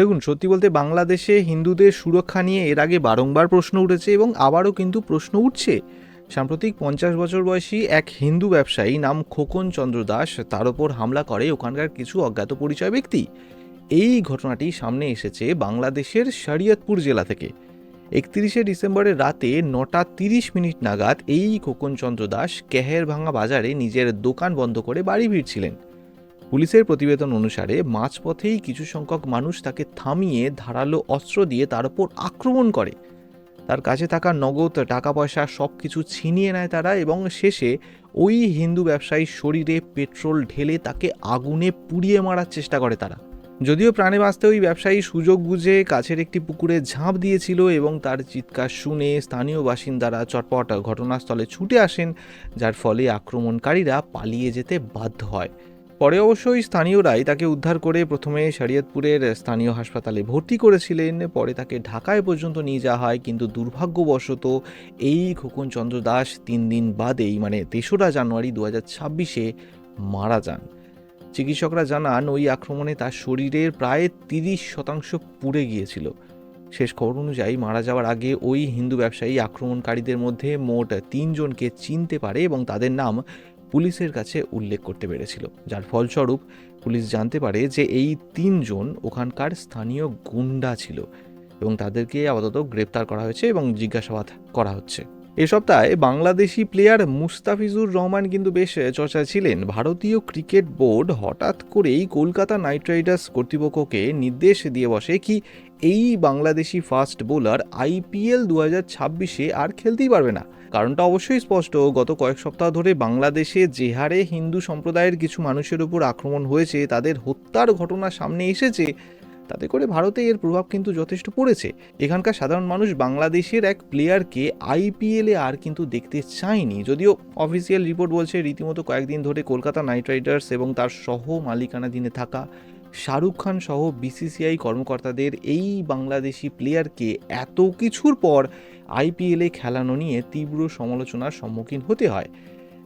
দেখুন, সত্যি বলতে বাংলাদেশে হিন্দুদের সুরক্ষা নিয়ে এর আগে বারংবার প্রশ্ন উঠেছে এবং আবারও কিন্তু প্রশ্ন উঠছে। সাম্প্রতিক পঞ্চাশ বছর বয়সী এক হিন্দু ব্যবসায়ী নাম খোকন চন্দ্র দাস তার ওপর হামলা করে ওখানকার কিছু অজ্ঞাত পরিচয় ব্যক্তি। এই ঘটনাটি সামনে এসেছে বাংলাদেশের শরিয়তপুর জেলা থেকে। একত্রিশে ডিসেম্বরের রাতে নটা তিরিশ মিনিট নাগাদ এই খোকন চন্দ্র দাস কেহেরভাঙা বাজারে নিজের দোকান বন্ধ করে বাড়ি ফিরছিলেন। পুলিশের প্রতিবেদন অনুসারে মাঝপথেই কিছু সংখ্যক মানুষ তাকে থামিয়ে ধারালো অস্ত্র দিয়ে তার উপর আক্রমণ করে। তার কাছে থাকা নগদ টাকা পয়সা সব কিছু ছিনিয়ে নেয় তারা এবং শেষে ওই হিন্দু ব্যবসায়ীর শরীরে পেট্রোল ঢেলে তাকে আগুনে পুড়িয়ে মারার চেষ্টা করে তারা। যদিও প্রাণে বাঁচতে ওই ব্যবসায়ী সুযোগ বুঝে কাছের একটি পুকুরে ঝাঁপ দিয়েছিল এবং তার চিৎকার শুনে স্থানীয় বাসিন্দারা চটপট ঘটনাস্থলে ছুটে আসেন, যার ফলে আক্রমণকারীরা পালিয়ে যেতে বাধ্য হয়। পরে অবশ্যই স্থানীয়রাই তাকে উদ্ধার করে প্রথমে শরীয়তপুরের স্থানীয় হাসপাতালে ভর্তি করেছিলেন। পরে তাকে ঢাকায় পর্যন্ত নিয়ে যাওয়া হয়। কিন্তু দুর্ভাগ্যবশত এই খোকন চন্দ্র দাস তিন দিন বাদেই মানে তেসরা জানুয়ারি দু ছাব্বিশে মারা যান। চিকিৎসকরা জানান, ওই আক্রমণে তার শরীরের প্রায় তিরিশ শতাংশ পুড়ে গিয়েছিল। শেষ খবর অনুযায়ী মারা যাওয়ার আগে ওই হিন্দু ব্যবসায়ী আক্রমণকারীদের মধ্যে মোট তিনজনকে চিনতে পারে এবং তাদের নাম পুলিশের কাছে উল্লেখ করতে পেরেছিল, যার ফলস্বরূপ পুলিশ জানতে পারে যে এই তিনজন ওখানকার স্থানীয় গুন্ডা ছিল এবং তাদেরকে আপাতত গ্রেপ্তার করা হয়েছে এবং জিজ্ঞাসাবাদ করা হচ্ছে। এ সপ্তাহে বাংলাদেশি প্লেয়ার মুস্তাফিজুর রহমান কিন্তু বেশ চর্চায় ছিলেন। ভারতীয় ক্রিকেট বোর্ড হঠাৎ করেই কলকাতা নাইট রাইডার্স কর্তৃপক্ষকে নির্দেশ দিয়ে বসে কি এই বাংলাদেশি ফাস্ট বোলার আইপিএল দু হাজার ছাব্বিশে আর খেলতেই পারবে না। কারণটা অবশ্যই স্পষ্ট। গত কয়েক সপ্তাহ ধরে বাংলাদেশে যে হারে হিন্দু সম্প্রদায়ের কিছু মানুষের উপর আক্রমণ হয়েছে, তাদের হত্যার ঘটনা সামনে এসেছে, তাতে করে ভারতে এর প্রভাব কিন্তু যথেষ্ট পড়েছে। এখানকার সাধারণ মানুষ বাংলাদেশের এক প্লেয়ারকে আইপিএলে আর কিন্তু দেখতে চায়নি। যদিও অফিসিয়াল রিপোর্ট বলছে, রীতিমতো কয়েকদিন ধরে কলকাতা নাইট রাইডার্স এবং তার সহ মালিকানাধীনে থাকা শাহরুখ খান সহ বিসিসিআই কর্মকর্তাদের এই বাংলাদেশি প্লেয়ারকে এত কিছুর পর আইপিএলে খেলানো নিয়ে তীব্র সমালোচনার সম্মুখীন হতে হয়।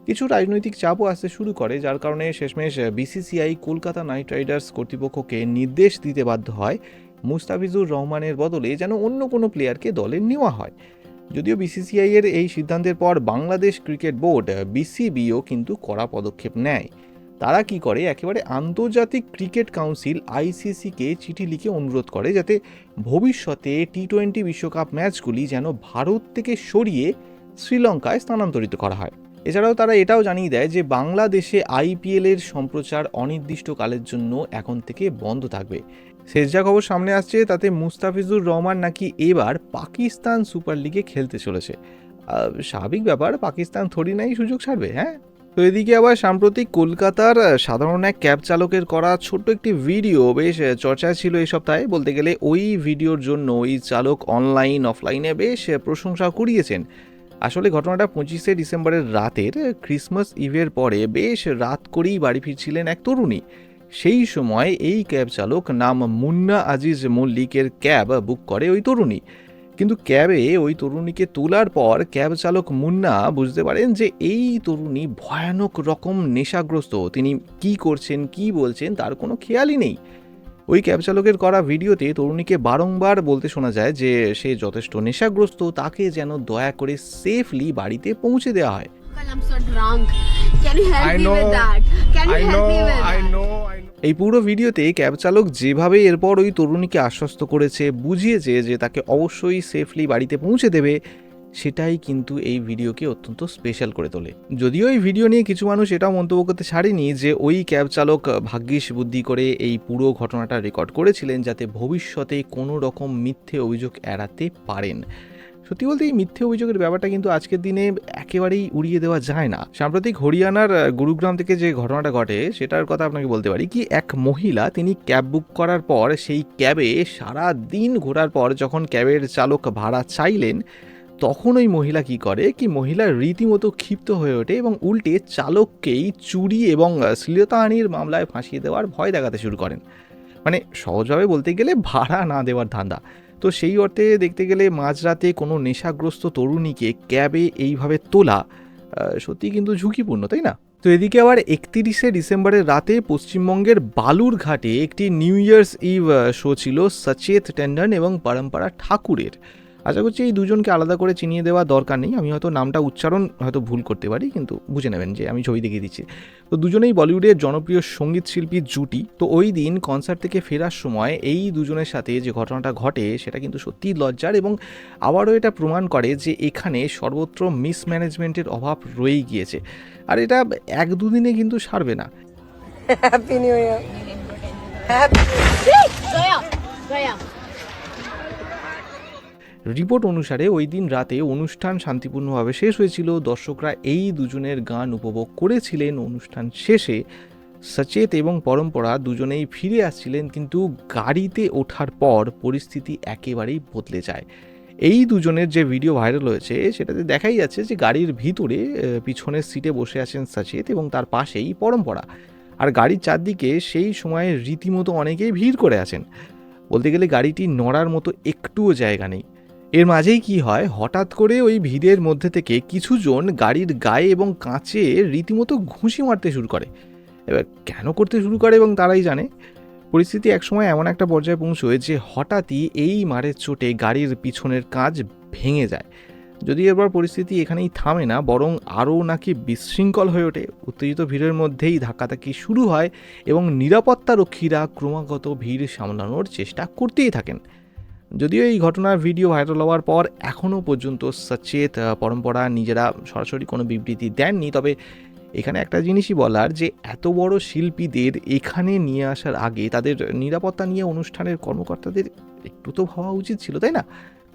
কিছু রাজনৈতিক চাপও আসতে শুরু করে, যার কারণে শেষমেশ বিসিসিআই কলকাতা নাইট রাইডার্স কর্তৃপক্ষকে নির্দেশ দিতে বাধ্য হয় মুস্তাফিজুর রহমানের বদলে যেন অন্য কোনো প্লেয়ারকে দলে নেওয়া হয়। যদিও বিসিসিআই এর এই সিদ্ধান্তের পর বাংলাদেশ ক্রিকেট বোর্ড, বিসিবিও কিন্তু কড়া পদক্ষেপ নেয়। তারা কি করে? একেবারে আন্তর্জাতিক ক্রিকেট কাউন্সিল আইসিসিকে চিঠি লিখে অনুরোধ করে যাতে ভবিষ্যতে টি টোয়েন্টি বিশ্বকাপ ম্যাচগুলি যেন ভারত থেকে সরিয়ে শ্রীলঙ্কায় স্থানান্তরিত করা হয়। এছাড়াও তারা এটাও জানিয়ে দেয় যে বাংলাদেশে আইপিএল এর সম্প্রচার অনির্দিষ্টকালের জন্য এখন থেকে বন্ধ থাকবে। শেষ যা খবর সামনে আসছে, তাতে মুস্তাফিজুর রহমান নাকি এবার পাকিস্তান সুপার লিগে খেলতে চলেছে। স্বাভাবিক ব্যাপার, পাকিস্তান থরি নাই সুযোগ ছাড়বে হ্যাঁ? তো এদিকে আবার সাম্প্রতিক কলকাতার সাধারণ এক ক্যাব চালকের করা ছোট্ট একটি ভিডিও, বেশ চর্চায় ছিল এই সপ্তাহে। বলতে গেলে ওই ভিডিওর জন্য ওই চালক অনলাইন, অফলাইনে বেশ প্রশংসা কুড়িয়েছেন। আসলে ঘটনাটা পঁচিশে ডিসেম্বরের রাতের ক্রিসমাস ইভের পরে বেশ রাত করেই বাড়ি ফিরছিলেন এক তরুণী। সেই সময় এই ক্যাব চালক নাম মুন্না আজিজ মল্লিকের ক্যাব বুক করে ওই তরুণী। কিন্তু ক্যাবে ওই তরুণীকে তোলার পর ক্যাব চালক মুন্না বুঝতে পারেন যে এই তরুণী ভয়ানক রকম নেশাগ্রস্ত। তিনি কি করছেন কি বলছেন তার কোনো খেয়ালই নেই। ওই ক্যাব চালকের করা ভিডিওতে তরুণীকে বারংবার বলতে শোনা যায় যে সে যথেষ্ট নেশাগ্রস্ত তাকে যেন দয়া করে সেফলি বাড়িতে পৌঁছে দেওয়া হয়। এই পুরো ভিডিওতে ক্যাব চালক যেভাবে এরপর ওই তরুণীকে আশ্বস্ত করেছে, বুঝিয়েছে যে তাকে অবশ্যই সেফলি বাড়িতে পৌঁছে দেবে, সেটাই কিন্তু এই ভিডিওকে অত্যন্ত স্পেশাল করে তোলে। যদিও এই ভিডিও নিয়ে কিছু মানুষ এটাও মন্তব্য করতে ছাড়েনি যে ওই ক্যাব চালক ভাগ্যিস বুদ্ধি করে এই পুরো ঘটনাটা রেকর্ড করেছিলেন যাতে ভবিষ্যতে কোনো রকম মিথ্যে অভিযোগ এড়াতে পারেন। সত্যি বলতে এই মিথ্যে অভিযোগের ব্যাপারটা কিন্তু আজকের দিনে একেবারেই উড়িয়ে দেওয়া যায় না। সাম্প্রতিক হরিয়ানার গুরুগ্রাম থেকে যে ঘটনাটা ঘটে, সেটার কথা আপনাকে বলতে পারি কি, এক মহিলা তিনি ক্যাব বুক করার পর সেই ক্যাবে সারা দিন ঘোরার পর যখন ক্যাবের চালক ভাড়া চাইলেন, তখন ওই মহিলা কি করে কি মহিলা রীতিমতো ক্ষিপ্ত হয়ে ওঠে এবং উল্টে চালককেই চুরি এবং শ্লীলতাহানির মামলায় ফাঁসিয়ে দেওয়ার ভয় দেখাতে শুরু করেন। মানে সহজভাবে বলতে গেলে ভাড়া না দেওয়ার ধান্দা। তো সেই অর্থে দেখতে গেলে মাঝরাতে কোনো নেশাগ্রস্ত তরুণীকে ক্যাবে এইভাবে তোলা সত্যি কিন্তু ঝুঁকিপূর্ণ, তাই না? তো এদিকে আবার একত্রিশে ডিসেম্বরের রাতে পশ্চিমবঙ্গের বালুরঘাটে একটি নিউ ইয়ার্স ইভ শো ছিল সচেত টেন্ডন এবং পরম্পরা ঠাকুরের। আশা করছি এই দুজনকে আলাদা করে চিনিয়ে দেওয়া দরকার নেই। আমি হয়তো নামটা উচ্চারণ হয়তো ভুল করতে পারি কিন্তু বুঝে নেবেন যে আমি ছবি দেখিয়ে দিচ্ছি। তো দুজনেই বলিউডের জনপ্রিয় সংগীত শিল্পীর জুটি। তো ওই দিন কনসার্ট থেকে ফেরার সময় এই দুজনের সাথে যে ঘটনাটা ঘটে সেটা কিন্তু সত্যিই লজ্জার এবং আবারও এটা প্রমাণ করে যে এখানে সর্বত্র মিসম্যানেজমেন্টের অভাব রয়েই গিয়েছে। আর এটা এক দুদিনে কিন্তু সারবে না। Happy New Year. রিপোর্ট অনুসারে ওই দিন রাতে অনুষ্ঠান শান্তিপূর্ণভাবে শেষ হয়েছিল। দর্শকরা এই দুজনের গান উপভোগ করেছিলেন। অনুষ্ঠান শেষে সচেত এবং পরম্পরা দুজনেই ফিরে আসছিলেন, কিন্তু গাড়িতে ওঠার পর পরিস্থিতি একেবারেই বদলে যায়। এই দুজনের যে ভিডিও ভাইরাল হয়েছে, সেটাতে দেখাই যাচ্ছে যে গাড়ির ভিতরে পিছনের সিটে বসে আছেন সচেত এবং তার পাশেই পরম্পরা। আর গাড়ির চারদিকে সেই সময়ে রীতিমতো অনেকেই ভিড় করে আছেন। বলতে গেলে গাড়িটি নড়ার মতো একটুও জায়গা নেই। এর মাঝেই কি হয়, হঠাৎ করে ওই ভিড়ের মধ্যে থেকে কিছুজন গাড়ির গায়ে এবং কাঁচে রীতিমতো ঘুষি মারতে শুরু করে। এবার কেন করতে শুরু করে এবং তারাই জানে। পরিস্থিতি একসময় এমন একটা পর্যায়ে পৌঁছয় যে হঠাৎই এই মারের চোটে গাড়ির পিছনের কাজ ভেঙে যায়। যদি এবার পরিস্থিতি এখানেই থামে না, বরং আরও নাকি বিশৃঙ্খল হয়ে ওঠে। উত্তেজিত ভিড়ের মধ্যেই ধাক্কাধাক্কি শুরু হয় এবং নিরাপত্তা রক্ষীরা ক্রমাগত ভিড় সামলানোর চেষ্টা করতেই থাকেন। যদিও এই ঘটনার ভিডিও ভাইরাল হওয়ার পর এখনও পর্যন্ত সচেত পরম্পরা নিজেরা সরাসরি কোনো বিবৃতি দেননি। তবে এখানে একটা জিনিসই বলার যে, এত বড় শিল্পীদের এখানে নিয়ে আসার আগে তাদের নিরাপত্তা নিয়ে অনুষ্ঠানের কর্মকর্তাদের একটু তো ভাবা উচিত ছিল, তাই না?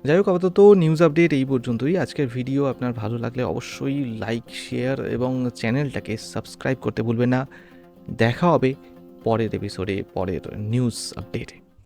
যাই হোক, আপাতত নিউজ আপডেট এই পর্যন্তই। আজকের ভিডিও আপনার ভালো লাগলে অবশ্যই লাইক শেয়ার এবং চ্যানেলটাকে সাবস্ক্রাইব করতে ভুলবেন না। দেখা হবে পরের এপিসোডে পরের নিউজ আপডেটে